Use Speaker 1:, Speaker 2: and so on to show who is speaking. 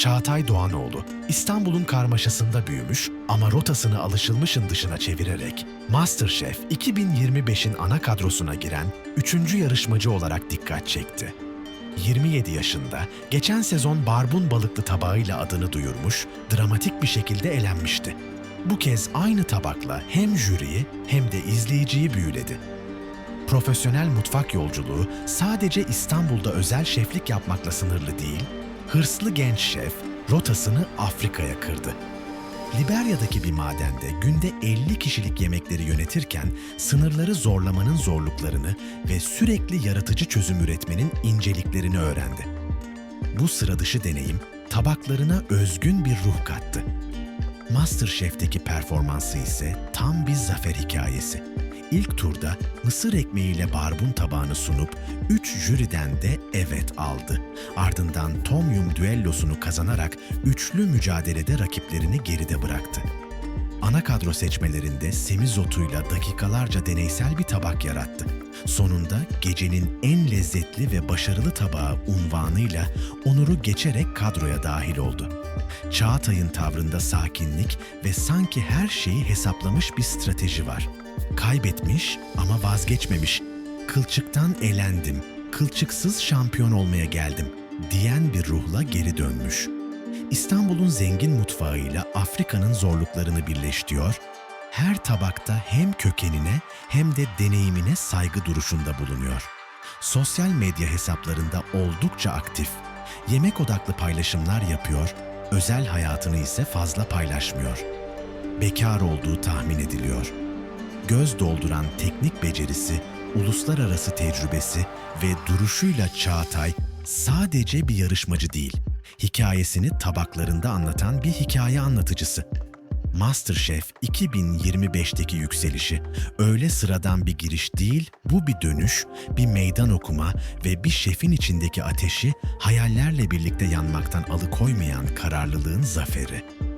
Speaker 1: Çağatay Doğanoğlu, İstanbul'un karmaşasında büyümüş ama rotasını alışılmışın dışına çevirerek MasterChef 2025'in ana kadrosuna giren 3. yarışmacı olarak dikkat çekti. 27 yaşında, geçen sezon barbun balıklı tabağıyla adını duyurmuş, dramatik bir şekilde elenmişti. Bu kez aynı tabakla hem jüriyi hem de izleyiciyi büyüledi. Profesyonel mutfak yolculuğu sadece İstanbul'da özel şeflik yapmakla sınırlı değil, hırslı genç şef rotasını Afrika'ya kırdı. Liberya'daki bir madende günde 50 kişilik yemekleri yönetirken sınırları zorlamanın zorluklarını ve sürekli yaratıcı çözüm üretmenin inceliklerini öğrendi. Bu sıradışı deneyim tabaklarına özgün bir ruh kattı. MasterChef'teki performansı ise tam bir zafer hikayesi. İlk turda mısır ekmeğiyle barbun tabağını sunup 3 jüriden de evet aldı. Ardından Tom Yum düellosunu kazanarak üçlü mücadelede rakiplerini geride bıraktı. Ana kadro seçmelerinde semizotuyla dakikalarca deneysel bir tabak yarattı. Sonunda gecenin en lezzetli ve başarılı tabağı unvanıyla Onur'u geçerek kadroya dahil oldu. Çağatay'ın tavrında sakinlik ve sanki her şeyi hesaplamış bir strateji var. Kaybetmiş ama vazgeçmemiş. Kılçıktan elendim, kılçıksız şampiyon olmaya geldim diyen bir ruhla geri dönmüş. İstanbul'un zengin mutfağıyla Afrika'nın zorluklarını birleştiriyor, her tabakta hem kökenine hem de deneyimine saygı duruşunda bulunuyor. Sosyal medya hesaplarında oldukça aktif. Yemek odaklı paylaşımlar yapıyor, özel hayatını ise fazla paylaşmıyor. Bekar olduğu tahmin ediliyor. Göz dolduran teknik becerisi, uluslararası tecrübesi ve duruşuyla Çağatay sadece bir yarışmacı değil, hikayesini tabaklarında anlatan bir hikaye anlatıcısı. MasterChef 2025'teki yükselişi öyle sıradan bir giriş değil, bu bir dönüş, bir meydan okuma ve bir şefin içindeki ateşi hayallerle birlikte yanmaktan alıkoymayan kararlılığın zaferi.